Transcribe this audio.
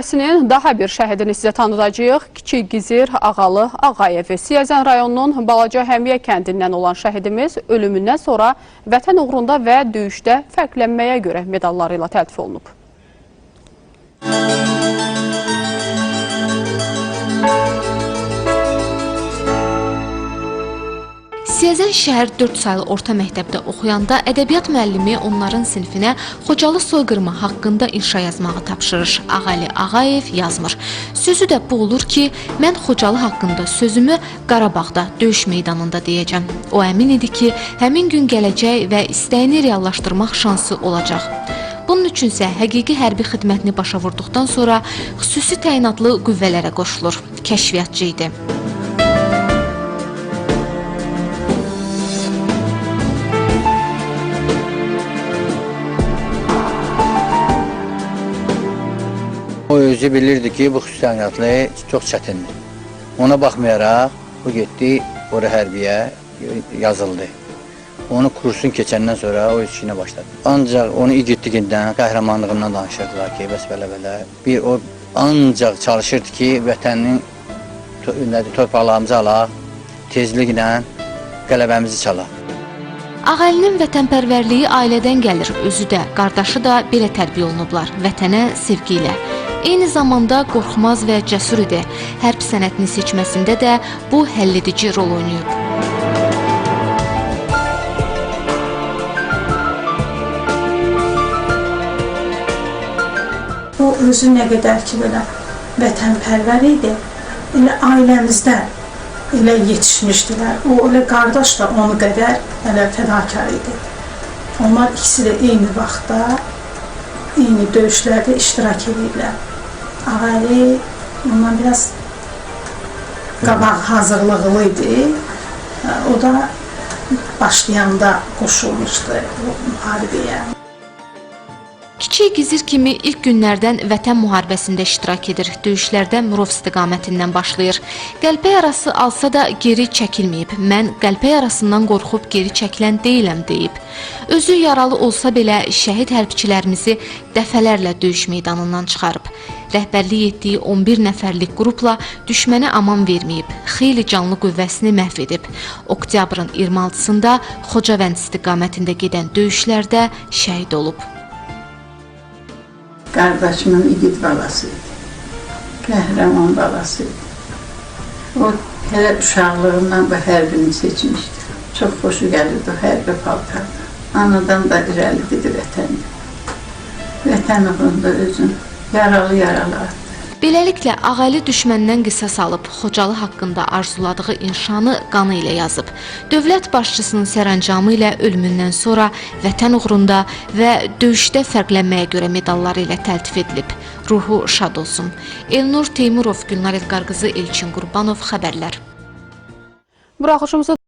müharibəsinin daha bir şəhidini sizə tanıdacağıq. Kiçik Gizir Ağalı Ağayev. Siyəzən rayonunun Balaca Həmiyə kəndindən olan şəhidimiz ölümündən sonra vətən uğrunda və döyüşdə fərqlənməyə görə medalları ilə təltif olunub. Siyəzən şəhər 4 saylı orta məktəbdə oxuyanda ədəbiyyat müəllimi onların sinfinə Xocalı soyqırımı haqqında inşa yazmağı tapşırır. Ağali Ağayev yazmır. Sözü də bu olur ki, mən Xocalı haqqında sözümü Qarabağda döyüş meydanında deyəcəm. O əmin idi ki, həmin gün gələcək və istəyini reallaşdırmaq şansı olacaq. Bunun üçün isə həqiqi hərbi xidmətini başa vurduqdan sonra xüsusi təyinatlı qüvvələrə qoşulur. Kəşfiyyatçı idi. O özü bilirdi ki, bu xüsusiyyətli çox çətindir. Ona baxmayaraq, bu getdi ora hərbiyə yazıldı. Onu kursun keçəndən sonra o işinə başladı. Ancaq onu igidliyindən, qəhrəmanlığından danışırdılar ki, bəs belə-belə. Bir o ancaq çalışırdı ki, vətənin nədir, torpaqlarımızı alaq, tezliklə qələbəmizi çalaq. Ağalinin vətənpərvərliyi ailədən gəlir. Özü də, qardaşı da belə tərbiyə olunublar. Vətənə sevgi. Eyni zamanda qorxmaz və cəsur idi. Hərb sənətini seçməsində də bu həlledici rol oynayıb. O özü nə qədər ki belə vətənpərvər idi, elə ailəmizdən elə yetişmişdilər. O elə qardaş da onu qədər elə fədakar idi. Onlar ikisi də eyni vaxtda eyni döyüşlərdə iştirak edirlər. Ağayı ondan biraz qabaq hazırlıqlı idi. O da başlayanda qoşulmuşdu müharibəyə. Kiçik Gizir kimi ilk günlərdən vətən müharibəsində iştirak edir. Döyüşlərdə Murov istiqamətindən başlayır. Qəlpə yarası alsa da geri çəkilməyib. Mən qəlpə yarasından qorxub geri çəkilən deyiləm deyib. Özü yaralı olsa belə şəhid hərbçilərimizi dəfələrlə döyüş meydanından çıxarıb. Rəhbərlik etdiyi 11 nəfərlik qrupla düşmənə aman verməyib. Xeyli canlı qüvvəsini məhv edib. Oktyabrın 26-sında Xocavənd istiqamətində gedən döyüşlərdə şəhid olub. Qardaşımın igid balası idi. Qəhrəman balası idi. O hələ uşaqlığından bu hərbini seçmişdi. Çox xoşu gəlirdi o hərbi paltarda. Anadan da irəlidir vətəndə. Vətən uğrunda özün yaralı-yaralı atdı. Beləliklə Ağali düşməndən qisas alıb, Xocalı haqqında arzuladığı inşanı qanı ilə yazıb. Dövlət başçısının sərəncamı ilə ölümündən sonra vətən uğrunda və döyüşdə fərqlənməyə görə medalları ilə təltif edilib. Ruhu şad olsun. Elnur Teymurov, Gülnar Elqarqızı, Elçin Qurbanov xəbərlər. Buraxışımızı